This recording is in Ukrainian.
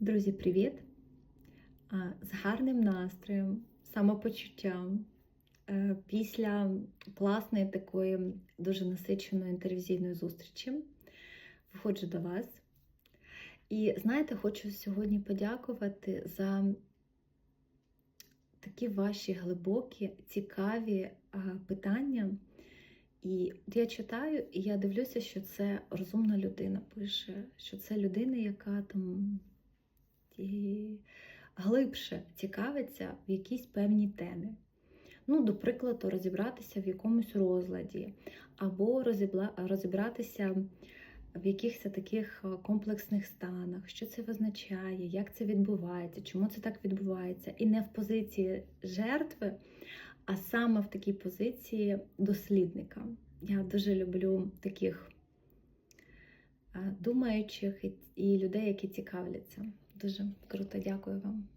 Друзі, привіт! З гарним настроєм, самопочуттям. е, Після класної такої дуже насиченої інтервізійної зустрічі виходжу до вас. І знаєте, хочу сьогодні подякувати за такі ваші глибокі, цікаві питання. І я читаю, і я дивлюся, що це розумна людина пише, що це людина, яка там і глибше цікавиться в якійсь певній темі. Ну, до прикладу, розібратися в якомусь розладі, або розібратися в якихось таких е, комплексних станах, що це визначає, як це відбувається, чому це так відбувається. І не в позиції жертви, а саме в такій позиції дослідника. Я дуже люблю таких е, думаючих і- і людей, які цікавляться. Дуже круто, дякую вам.